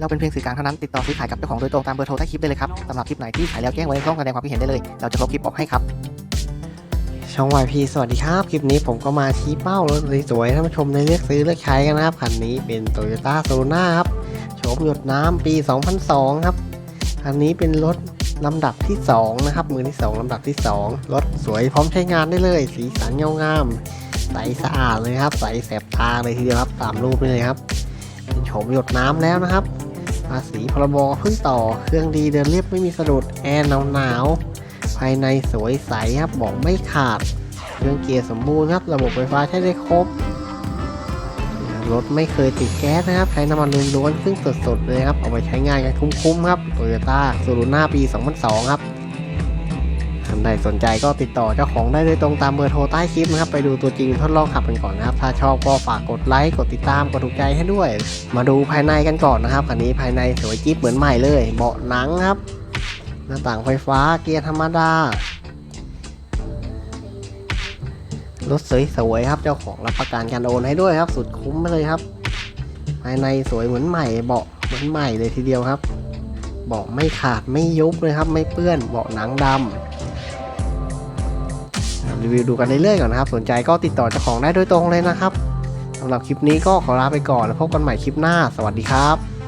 เราเป็นเพียงสื่อกลางเท่านั้นติดต่อซื้อขายกับเจ้าของโดยตรงตามเบอร์โทรใต้คลิปได้เลยครับสำหรับคลิปไหนที่ขายแล้วแจ้งไว้ในช่องแสดงความคิดเห็นได้เลย เราจะลบคลิปออกให้ครับช่อง YP สวัสดีครับ คลิปนี้ผมก็มาชี้เป้ารถสวยๆท่านผู้ชมได้เลือกซื้อเลือกใช้กันนะครับคันนี้เป็น Toyota s o n a ครับโฉมหยดน้ำปี 2002 ครับคันนี้เป็นรถลำดับที่ 2 นะครับ มือที่ 2ลำดับที่ 2 รถสวยพร้อมใช้งานได้เลย สีสันเงางามใสสะอาดเลยครับ ใสแสบตาเลยทีเดียวครับตามรูปนี่เลยครับเป็นโฉมหยดน้ำแล้วนะครับ ภาษีพรบเพิ่งต่อ เครื่องดีเดินเรียบไม่มีสะดุด แอร์หนาวๆภายในสวยใสครับบอกไม่ขาด เครื่องเกียร์สมบูรณ์ครับ ระบบไฟฟ้าใช้ได้ครบ รถไม่เคยติดแก๊สนะครับ ใช้น้ำมันล้วนๆซึ่งสดๆเลยครับ เอาไปใช้งานกันคุ้มๆครับโตโยต้าซูรุน่าปี 2002 ครับ ท่านใดสนใจก็ติดต่อเจ้าของได้โดยตรงตามเบอร์โทรใต้คลิปนะครับ ไปดูตัวจริงทดลองขับกันก่อนนะครับ ถ้าชอบก็ฝากกดไลค์ กดติดตาม กดถูกใจให้ด้วย มาดูภายในกันก่อนนะครับคันนี้ภายในสวยจิ๊บเหมือนใหม่เลย เบาะหนังครับ หน้าต่างไฟฟ้า เกียร์ธรรมดา รถสวยๆครับ เจ้าของรับประกันการโอนให้ด้วยครับ สุดคุ้มไปเลยครับ ภายในสวยเหมือนใหม่ เบาะเหมือนใหม่เลยทีเดียวครับ บอกไม่ขาดไม่ยุบเลยครับ ไม่เปื้อนเบาะหนังดำรีวิวดูกันเรื่อยๆก่อนนะครับ สนใจก็ติดต่อเจ้าของได้โดยตรงเลยนะครับสำหรับคลิปนี้ก็ขอลาไปก่อนแล้วพบกันใหม่คลิปหน้า สวัสดีครับ